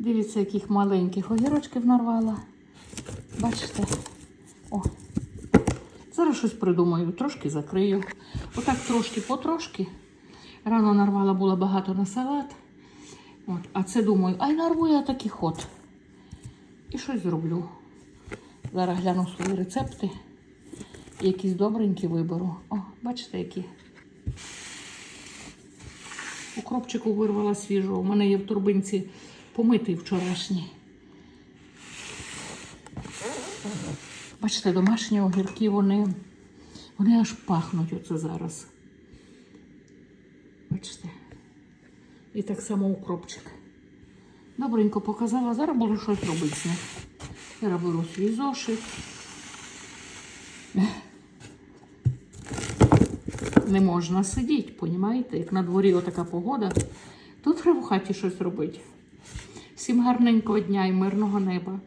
Дивіться, яких маленьких огірочків нарвала. Бачите? О. Зараз щось придумаю, трошки закрию. Отак трошки потрошки. Рано нарвала було багато на салат. От, а це думаю, ай нарву я такий ход. І щось зроблю. Зараз гляну свої рецепти. Якісь добренькі виберу. О, бачите, які. Укропчику вирвала свіжого. У мене є в турбинці помитий вчорашній. Бачите, домашні огірки, вони, вони аж пахнуть оце зараз. Бачите? І так само укропчик. Добренько показала, зараз буду щось робити з них. Зараз беру свій зошит. Не можна сидіти, понімаєте? Як на дворі отака погода, то треба в хаті щось робити. Всім гарненького дня і мирного неба.